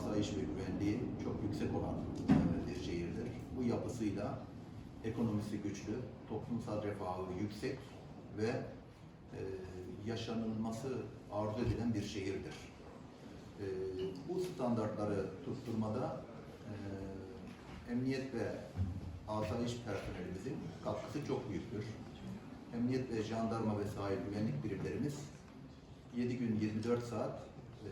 asayiş ve güvenliği çok yüksek olan bir şehirdir. Bu yapısıyla ekonomisi güçlü, toplumsal refahı yüksek ve e, yaşanılması arzu edilen bir şehirdir. E, bu standartları tutturmada e, emniyet ve asayiş personelimizin katkısı çok büyüktür. Emniyet ve jandarma ve sahil güvenlik birimlerimiz 7 gün 24 saat e,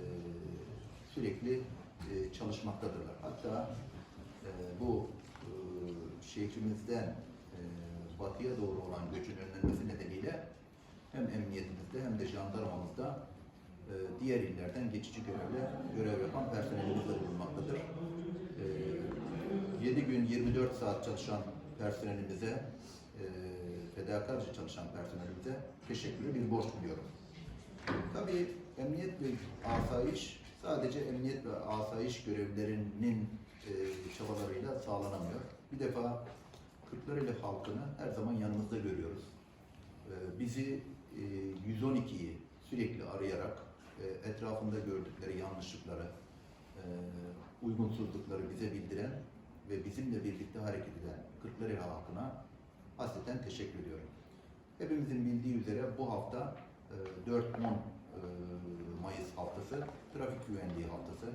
sürekli e, çalışmaktadırlar. Hatta e, bu e, şehrimizden batıya doğru olan göçün önlenmesi nedeniyle hem emniyetimizde hem de jandarmamızda diğer illerden geçici görevle görev yapan personelimiz de bulunmaktadır. E, 7 gün 24 saat çalışan personelimize, e, fedakarca çalışan personelimize teşekkürü bir borç biliyorum. Tabii emniyet ve asayiş sadece emniyet ve asayiş görevlilerinin e, çabalarıyla sağlanamıyor. Bir defa Kırklareli halkını her zaman yanımızda görüyoruz. E, bizi e, 112'yi sürekli arayarak e, etrafında gördükleri yanlışlıkları, e, uygunsuzlukları bize bildiren ve bizimle birlikte hareket eden Kırklareli halkına hasreten teşekkür ediyorum. Hepimizin bildiği üzere bu hafta e, 4-10 e, Mayıs haftası trafik güvenliği haftası.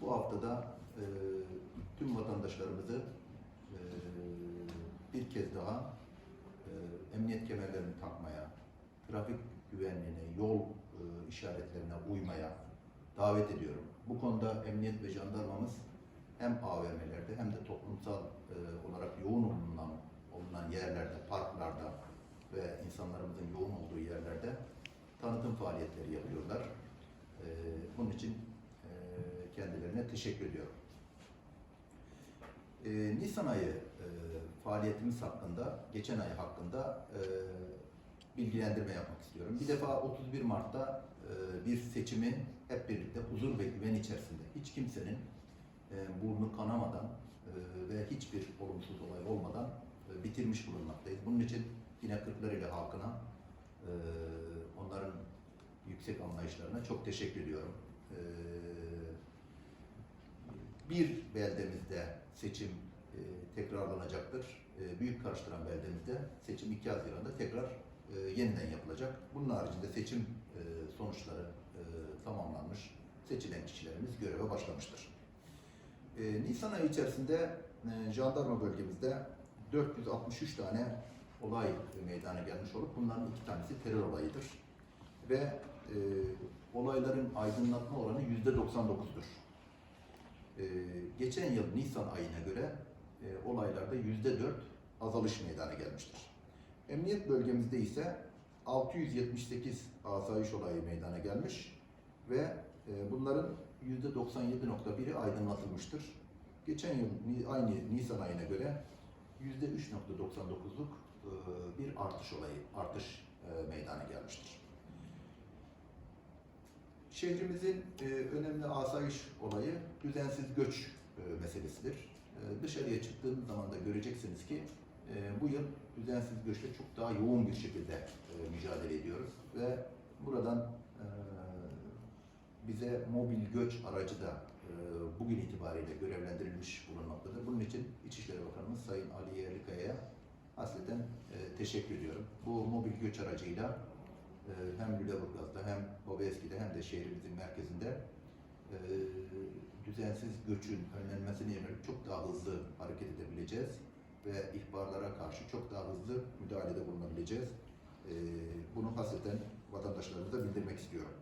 Bu haftada e, tüm vatandaşlarımızı e, bir kez daha e, emniyet kemerlerini takmaya, trafik güvenliğine, yol e, işaretlerine uymaya davet ediyorum. Bu konuda emniyet ve jandarmamız hem AVM'lerde hem de toplumsal e, olarak yoğun olunan, olunan yerlerde, parklarda ve insanlarımızın yoğun olduğu yerlerde tanıtım faaliyetleri yapıyorlar. E, bunun için e, kendilerine teşekkür ediyorum. E, Nisan ayı e, faaliyetimiz hakkında, geçen ay hakkında e, bilgilendirme yapmak istiyorum. Bir defa 31 Mart'ta e, bir seçimi hep birlikte huzur ve güven içerisinde hiç kimsenin burnu kanamadan e, ve hiçbir olumsuz olay olmadan bitirmiş bulunmaktayız. Bunun için yine Kırklareli halkına yüksek anlayışlarına çok teşekkür ediyorum. E, bir beldemizde seçim e, tekrarlanacaktır. E, büyük karıştıran beldemizde seçim 2 Haziran'da tekrar e, yeniden yapılacak. Bunun haricinde seçim e, sonuçları tamamlanmış. Seçilen kişilerimiz göreve başlamıştır. E, Nisan ayı içerisinde e, jandarma bölgemizde 463 tane olay meydana gelmiş olup bunların iki tanesi terör olayıdır. Ve e, olayların aydınlatma oranı yüzde 99'dur. E, geçen yıl Nisan ayına göre e, olaylarda yüzde 4 azalış meydana gelmiştir. Emniyet bölgemizde ise 678 asayiş olayı meydana gelmiş ve e, bunların %97.1'i aydınlatılmıştır. Geçen yıl aynı Nisan ayına göre %3.99'luk e, bir artış olayı, artış e, meydana gelmiştir. Şehrimizin e, önemli asayiş olayı düzensiz göç e, meselesidir. E, dışarıya çıktığınız zaman da göreceksiniz ki bu yıl düzensiz göçle çok daha yoğun bir şekilde mücadele ediyoruz ve buradan bize mobil göç aracı da bugün itibariyle görevlendirilmiş bulunmaktadır. Bunun için İçişleri Bakanımız Sayın Ali Yerlikaya'ya hasreten teşekkür ediyorum. Bu mobil göç aracıyla hem Lüleburgaz'da hem De şehrimizin merkezinde e, düzensiz göçün önlenmesine yönelik çok daha hızlı hareket edebileceğiz ve ihbarlara karşı çok daha hızlı müdahalede bulunabileceğiz. E, bunu hasreten vatandaşlarımıza bildirmek istiyorum.